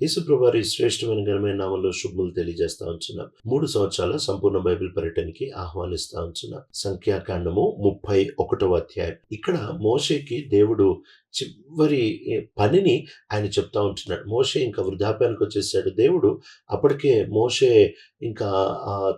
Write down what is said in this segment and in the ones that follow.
యేసుప్రభారి శ్రేష్టమైన ఘనమైన నామంలో శుభములు తెలియజేస్తా ఉంటున్నాం మూడు సంవత్సరాల సంపూర్ణ బైబిల్ పర్యటనకి ఆహ్వానిస్తా ఉంటున్నాం సంఖ్యాకాండము ముప్పై ఒకటవ అధ్యాయం. ఇక్కడ మోషేకి దేవుడు చివరి పనిని ఆయన చెప్తా ఉంటున్నాడు. మోషే ఇంకా వృద్ధాప్యానికి వచ్చేసాడు. దేవుడు అప్పటికే మోషే ఇంకా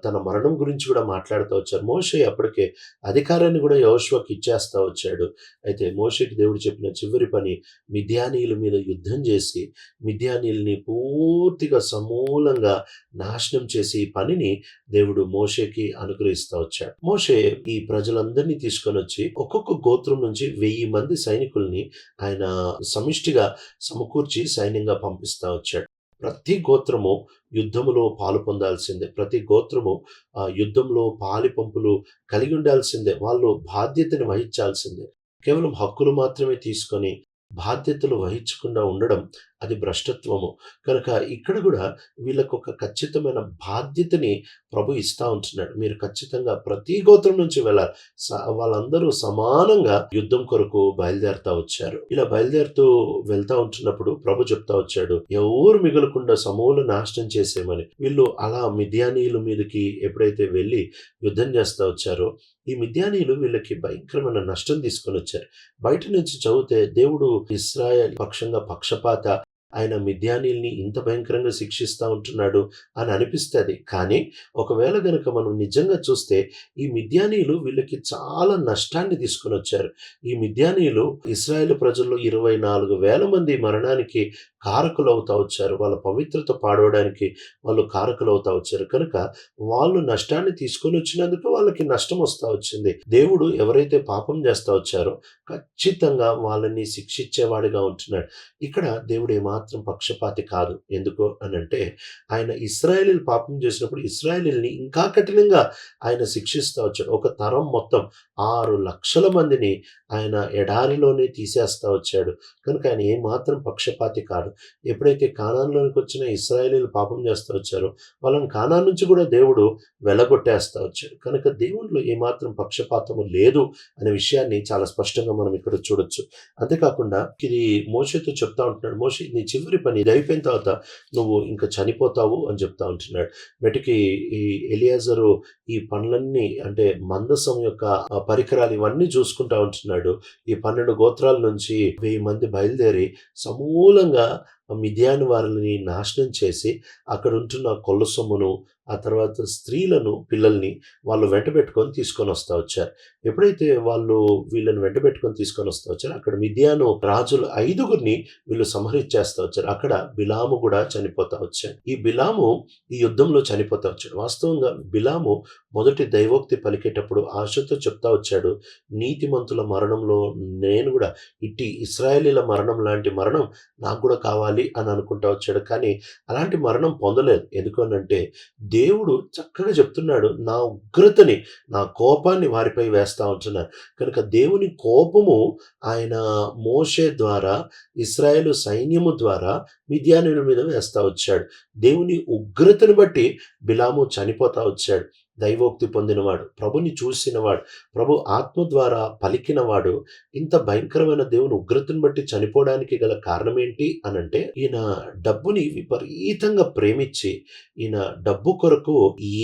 తన మరణం గురించి కూడా మాట్లాడుతూ వచ్చారు. మోషే అప్పటికే అధికారాన్ని కూడా యోశ్వకి ఇచ్చేస్తా వచ్చాడు. అయితే మోషేకి దేవుడు చెప్పిన చివరి పని మిథ్యానీయుల మీద యుద్ధం చేసి మిథ్యానీయుల్ని పూర్తిగా సమూలంగా నాశనం చేసి ఈ పనిని దేవుడు మోషేకి అనుగ్రహిస్తూ వచ్చాడు. మోషే ఈ ప్రజలందరినీ తీసుకొని వచ్చి ఒక్కొక్క గోత్రం నుంచి వెయ్యి మంది సైనికుల్ని ఆయన సమిష్టిగా సమకూర్చి సైన్యంగా పంపిస్తా వచ్చాడు. ప్రతి గోత్రము యుద్ధములో పాలు పొందాల్సిందే. ప్రతి గోత్రము ఆ యుద్ధంలో పాలి పంపులు కలిగి ఉండాల్సిందే. వాళ్ళు బాధ్యతని వహించాల్సిందే. కేవలం హక్కులు మాత్రమే తీసుకొని బాధ్యతలు వహించకుండా ఉండడం అది భ్రష్టత్వము. కనుక ఇక్కడ కూడా వీళ్ళకు ఒక ఖచ్చితమైన బాధ్యతని ప్రభు ఇస్తా ఉంటున్నాడు. మీరు ఖచ్చితంగా ప్రతి గోత్రం నుంచి వెళ్ళాలి. స- వాళ్ళందరూ సమానంగా యుద్ధం కొరకు బయలుదేరుతా వచ్చారు. ఇలా బయలుదేరుతూ వెళ్తా ఉంటున్నప్పుడు ప్రభు చెప్తా వచ్చాడు ఎవరు మిగలకుండా సమూల నాశనం చేసేమని వీళ్ళు అలా మిథ్యానీయుల మీదకి ఎప్పుడైతే వెళ్ళి యుద్ధం చేస్తా వచ్చారో ఈ మిథ్యానీయులు వీళ్ళకి భయంకరమైన నష్టం తీసుకొని వచ్చారు. బయట నుంచి చదివితే దేవుడు ఇస్రాయల్ పక్షంగా పక్షపాత ఆయన మిథ్యానీల్ని ఇంత భయంకరంగా శిక్షిస్తూ ఉంటున్నాడు అని అనిపిస్తుంది. కానీ ఒకవేళ గనుక మనం నిజంగా చూస్తే ఈ మిథ్యానీయులు వీళ్ళకి చాలా నష్టాన్ని తీసుకొని వచ్చారు. ఈ మిథ్యానీయులు ఇస్రాయేల్ ప్రజల్లో ఇరవై నాలుగు వేల మంది మరణానికి కారకులు అవుతా వచ్చారు. వాళ్ళ పవిత్రత పాడవడానికి వాళ్ళు కారకులు అవుతా వచ్చారు. కనుక వాళ్ళు నష్టాన్ని తీసుకొని వచ్చినందుకు వాళ్ళకి నష్టం వస్తూ వచ్చింది. దేవుడు ఎవరైతే పాపం చేస్తూ వచ్చారో ఖచ్చితంగా వాళ్ళని శిక్షించేవాడిగా ఉంటున్నాడు. ఇక్కడ దేవుడు మాత్రం పక్షపాతి కాదు. ఎందుకు అని అంటే ఆయన ఇస్రాయేలీలు పాపం చేసినప్పుడు ఇస్రాయేలీల్ని ఇంకా కఠినంగా ఆయన శిక్షిస్తూ వచ్చాడు. ఒక తరం మొత్తం ఆరు లక్షల మందిని ఆయన ఎడారిలోనే తీసేస్తా వచ్చాడు. కనుక ఆయన ఏమాత్రం పక్షపాతి కాదు. ఎప్పుడైతే కానాన్లోనికి వచ్చిన ఇస్రాయేలీలు పాపం చేస్తూ వచ్చారో వాళ్ళని కానాన్ నుంచి కూడా దేవుడు వెలగొట్టేస్తా వచ్చాడు. కనుక దేవుళ్ళు ఏమాత్రం పక్షపాతము లేదు అనే విషయాన్ని చాలా స్పష్టంగా మనం ఇక్కడ చూడొచ్చు. అంతేకాకుండా ఇది మోషతో చెప్తా ఉంటున్నాడు. మోషి నీ చివరి పని ఇది అయిపోయిన తర్వాత నువ్వు ఇంకా చనిపోతావు అని చెప్తా ఉంటున్నాడు. మెటికి ఈ ఎలియాజరు ఈ పనులన్నీ అంటే మందసం యొక్క పరికరాలు ఇవన్నీ చూసుకుంటా ఉంటున్నాడు. ఈ పన్నెండు గోత్రాల నుంచి వెయ్యి మంది బయలుదేరి సమూలంగా మిథ్యాను వారిని నాశనం చేసి అక్కడ ఉంటున్న కొల్ల సొమ్మును ఆ తర్వాత స్త్రీలను పిల్లల్ని వాళ్ళు వెంట పెట్టుకొని తీసుకొని వస్తా వచ్చారు. ఎప్పుడైతే వాళ్ళు వీళ్ళని వెంట పెట్టుకొని తీసుకొని వస్తా వచ్చారు అక్కడ మిథియాను రాజులు ఐదుగురిని వీళ్ళు సంహరించేస్తూ వచ్చారు. అక్కడ బిలాము కూడా చనిపోతా వచ్చాడు. ఈ బిలాము ఈ యుద్ధంలో చనిపోతా వచ్చాడు. వాస్తవంగా బిలాము మొదటి దైవోక్తి పలికేటప్పుడు ఆశతో చెప్తా వచ్చాడు నీతిమంతుల మరణంలో నేను కూడా ఇట్టి ఇస్రాయేలీల మరణం లాంటి మరణం నాకు కూడా కావాలి అని అనుకుంటా వచ్చాడు. కానీ అలాంటి మరణం పొందలేదు. ఎందుకనంటే దేవుడు చక్కగా చెప్తున్నాడు నా ఉగ్రతని నా కోపాన్ని వారిపై వేస్తా ఉంటున్నాను. కనుక దేవుని కోపము ఆయన మోషే ద్వారా ఇస్రాయేల్ సైన్యము ద్వారా మిథ్యానుల మీద వేస్తా వచ్చాడు. దేవుని ఉగ్రతను బట్టి బిలాము చనిపోతా వచ్చాడు. దైవోక్తి పొందినవాడు ప్రభుని చూసినవాడు ప్రభు ఆత్మ ద్వారా పలికినవాడు ఇంత భయంకరమైన దేవుని ఉగ్రతను బట్టి చనిపోవడానికి గల కారణం ఏంటి అనంటే ఈయన డబ్బుని విపరీతంగా ప్రేమించి ఈయన డబ్బు కొరకు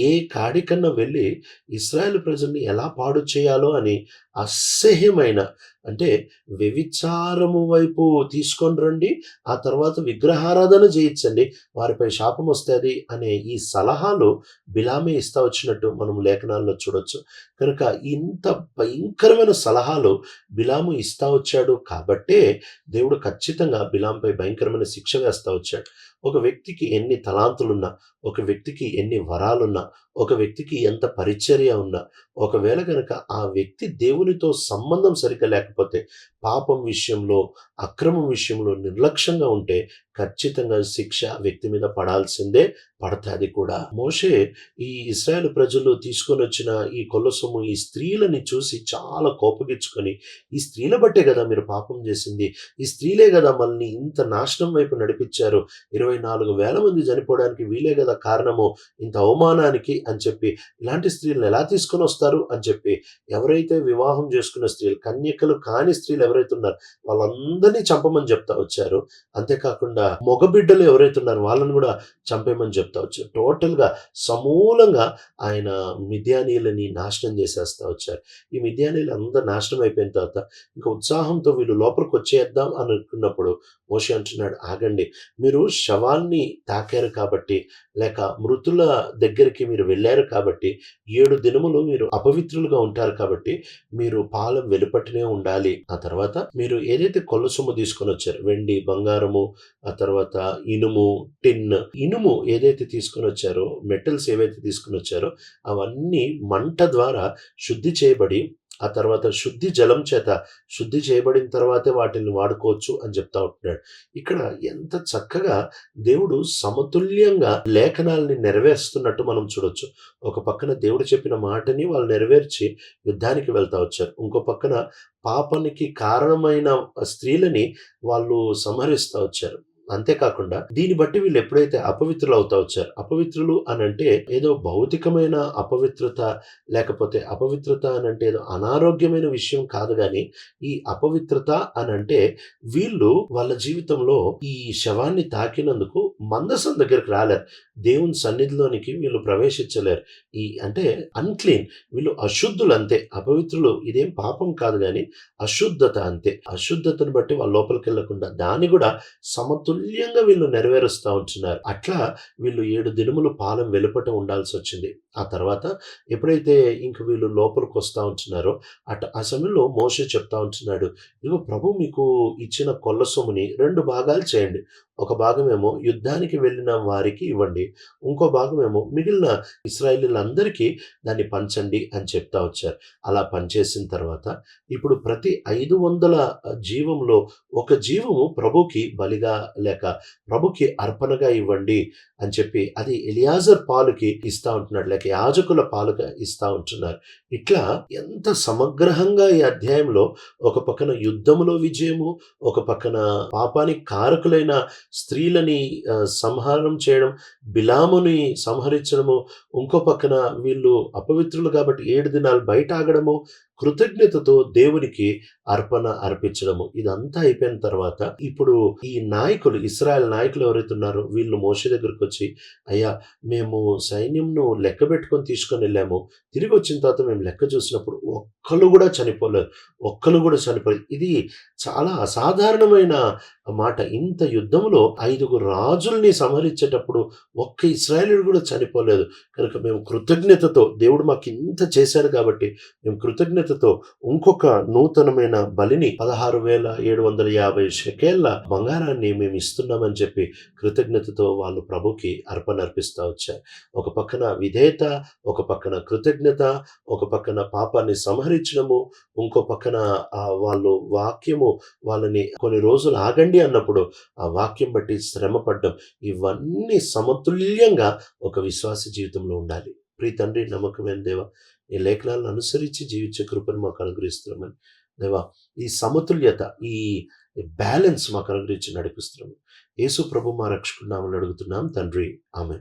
ఏ కాడికన్నా వెళ్ళి ఇస్రాయేల్ ప్రజల్ని ఎలా పాడు చేయాలో అని అసహ్యమైన. అంటే వ్యభిచారము వైపు తీసుకొని రండి ఆ తర్వాత విగ్రహారాధన చేయించండి వారిపై శాపం వస్తుంది అనే ఈ సలహాలు బిలామే ఇస్తా వచ్చినట్టు మనం లేఖనాల్లో చూడొచ్చు. కనుక ఇంత భయంకరమైన సలహాలు బిలాము ఇస్తా వచ్చాడు కాబట్టే దేవుడు ఖచ్చితంగా బిలాంపై భయంకరమైన శిక్ష వేస్తా వచ్చాడు. ఒక వ్యక్తికి ఎన్ని తలాంతులున్నా ఒక వ్యక్తికి ఎన్ని వరాలున్నా ఒక వ్యక్తికి ఎంత పరిచర్య ఉన్నా ఒకవేళ కనుక ఆ వ్యక్తి దేవునితో సంబంధం సరిగ్గా లేకపోతే పాపం విషయంలో అక్రమం విషయంలో నిర్లక్ష్యంగా ఉంటే ఖచ్చితంగా శిక్ష వ్యక్తి మీద పడాల్సిందే పడతాది కూడా. మోషే ఈ ఇస్రాయేల్ ప్రజలు తీసుకొని వచ్చిన ఈ కొల్ల ఈ స్త్రీలని చూసి చాలా కోపగించుకొని ఈ స్త్రీల బట్టే కదా మీరు పాపం చేసింది ఈ స్త్రీలే కదా మనల్ని ఇంత నాశనం వైపు నడిపించారు ఇరవై నాలుగు వేల మంది చనిపోవడానికి వీలే కదా కారణము ఇంత అవమానానికి అని చెప్పి ఇలాంటి స్త్రీలను ఎలా తీసుకొని వస్తారు అని చెప్పి ఎవరైతే వివాహం చేసుకున్న స్త్రీలు కన్యకలు కాని స్త్రీలు ఎవరైతే ఉన్నారో వాళ్ళందరినీ చంపమని చెప్తా వచ్చారు. అంతేకాకుండా మగ బిడ్డలు ఎవరైతే ఉన్నారో వాళ్ళని కూడా చంపేయమని చెప్తా వచ్చారు. టోటల్గా సమూలంగా ఆయన మిథ్యానీయులని నాశనం చేసేస్తా వచ్చారు. ఈ మిథ్యానీయులు అందరూ నాశనం అయిపోయిన తర్వాత ఇంకా ఉత్సాహంతో వీళ్ళు లోపలికి వచ్చేద్దాం అనుకున్నప్పుడు మోషి అంటున్నాడు ఆగండి మీరు శవాల్ని తాకారు కాబట్టి లేక మృతుల దగ్గరికి మీరు వెళ్ళారు కాబట్టి ఏడు దినములు మీరు అపవిత్రులుగా ఉంటారు కాబట్టి మీరు పాలెం వెలుపటినే ఉండాలి. ఆ తర్వాత మీరు ఏదైతే కొల్ల సొమ్ము తీసుకొని వచ్చారు వెండి బంగారము ఆ తర్వాత ఇనుము టిన్. ఇనుము ఏదైతే తీసుకొని వచ్చారో మెటల్స్ ఏవైతే తీసుకొని వచ్చారో అవన్నీ మంట ద్వారా శుద్ధి చేయబడి ఆ తర్వాత శుద్ధి జలం చేత శుద్ధి చేయబడిన తర్వాతే వాటిని వాడుకోవచ్చు అని చెప్తా ఉంటున్నాడు. ఇక్కడ ఎంత చక్కగా దేవుడు సమతుల్యంగా లేఖనాల్ని నెరవేరుస్తున్నట్టు మనం చూడొచ్చు. ఒక పక్కన దేవుడు చెప్పిన మాటని వాళ్ళు నెరవేర్చి యుద్ధానికి వెళ్తా వచ్చారు. ఇంకో పక్కన పాపానికి కారణమైన స్త్రీలని వాళ్ళు సంహరిస్తూ వచ్చారు. అంతేకాకుండా దీన్ని బట్టి వీళ్ళు ఎప్పుడైతే అపవిత్రులు అవుతా వచ్చారు అపవిత్రులు అని అంటే ఏదో భౌతికమైన అపవిత్రత లేకపోతే అపవిత్రత అని అంటే ఏదో అనారోగ్యమైన విషయం కాదు కానీ ఈ అపవిత్రత అని అంటే వీళ్ళు వాళ్ళ జీవితంలో ఈ శవాన్ని తాకినందుకు మందసం దగ్గరికి రాలేరు. దేవుని సన్నిధిలోనికి వీళ్ళు ప్రవేశించలేరు. ఈ అంటే అన్క్లీన్ వీళ్ళు అశుద్ధులు అంతే అపవిత్రులు ఇదేం పాపం కాదు కానీ అశుద్ధత అంతే. అశుద్ధతను బట్టి వాళ్ళ లోపలికి వెళ్ళకుండా దాన్ని కూడా సమతుల్యంగా వీళ్ళు నెరవేరుస్తూ ఉంటున్నారు. అట్లా వీళ్ళు ఏడు దినములు పాలెం వెలుపట ఉండాల్సి వచ్చింది. ఆ తర్వాత ఎప్పుడైతే ఇంక వీళ్ళు లోపలికి వస్తూ ఉంటున్నారో అట్ ఆ సమయంలో మోసే చెప్తా ఉంటున్నాడు ఇదిగో ప్రభు మీకు ఇచ్చిన కొల్ల సొమ్ముని రెండు భాగాలు చేయండి. ఒక భాగమేమో యుద్ధానికి వెళ్ళిన వారికి ఇవ్వండి. ఇంకో భాగమేమో మిగిలిన ఇస్రాయేలీలందరికీ దాన్ని పంచండి అని చెప్తా వచ్చారు. అలా పనిచేసిన తర్వాత ఇప్పుడు ప్రతి ఐదు వందల జీవంలో ఒక జీవము ప్రభుకి బలిగా లేక ప్రభుకి అర్పణగా ఇవ్వండి అని చెప్పి అది ఎలియాజర్ పాలుకి ఇస్తా ఉంటున్నాడు. లేక యాజకుల పాలుగా ఇస్తా ఉంటున్నారు. ఇట్లా ఎంత సమగ్రహంగా ఈ అధ్యాయంలో ఒక పక్కన యుద్ధములో విజయము ఒక పక్కన పాపానికి కారకులైన స్త్రీలని సంహారం చేయడం బిలాముని సంహరించడము ఇంకో పక్కన వీళ్ళు అపవిత్రులు కాబట్టి ఏడు దినాలు బయట ఆగడము కృతజ్ఞతతో దేవునికి అర్పణ అర్పించడము. ఇదంతా అయిపోయిన తర్వాత ఇప్పుడు ఈ నాయకులు ఇస్రాయల్ నాయకులు ఎవరైతే ఉన్నారో వీళ్ళు మోషే దగ్గరికి వచ్చి అయ్యా మేము సైన్యంను లెక్క పెట్టుకొని తీసుకొని వెళ్ళాము. తిరిగి వచ్చిన తర్వాత మేము లెక్క చూసినప్పుడు ఒక్కరు కూడా చనిపోలేదు ఒక్కరు కూడా చనిపోలేదు ఇది చాలా అసాధారణమైన మాట. ఇంత యుద్ధంలో ఐదుగురు రాజుల్ని సంహరించేటప్పుడు ఒక్క ఇస్రాయలుడు కూడా చనిపోలేదు. కనుక మేము కృతజ్ఞతతో దేవుడు మాకు ఇంత చేశాడు కాబట్టి మేము కృతజ్ఞతతో ఇంకొక నూతనమైన బలిని పదహారు వేల ఏడు వందల యాభై షెకేళ్ళ బంగారాన్ని మేము ఇస్తున్నామని చెప్పి కృతజ్ఞతతో వాళ్ళు ప్రభుకి అర్పణ అర్పిస్తూ వచ్చారు. ఒక పక్కన విధేయత ఒక పక్కన కృతజ్ఞత ఒక పక్కన పాపాన్ని సంహరించడము ఇంకో పక్కన వాళ్ళు వాక్యము వాళ్ళని కొన్ని రోజులు ఆగండి అన్నప్పుడు ఆ వాక్యం బట్టి శ్రమపడ్డం ఇవన్నీ సమతుల్యంగా ఒక విశ్వాస జీవితంలో ఉండాలి. ప్రీ తండ్రి నమ్మకమైన దేవ ఈ లేఖనాలను అనుసరించి జీవించే కృపను మాకు అనుగ్రహిస్తున్నామని. దేవా ఈ సమతుల్యత ఈ బ్యాలెన్స్ మాకు అనుగ్రహించి నడిపిస్తున్నాము. యేసు ప్రభు మా రక్షకున్నామని అడుగుతున్నాం. తండ్రి ఆమె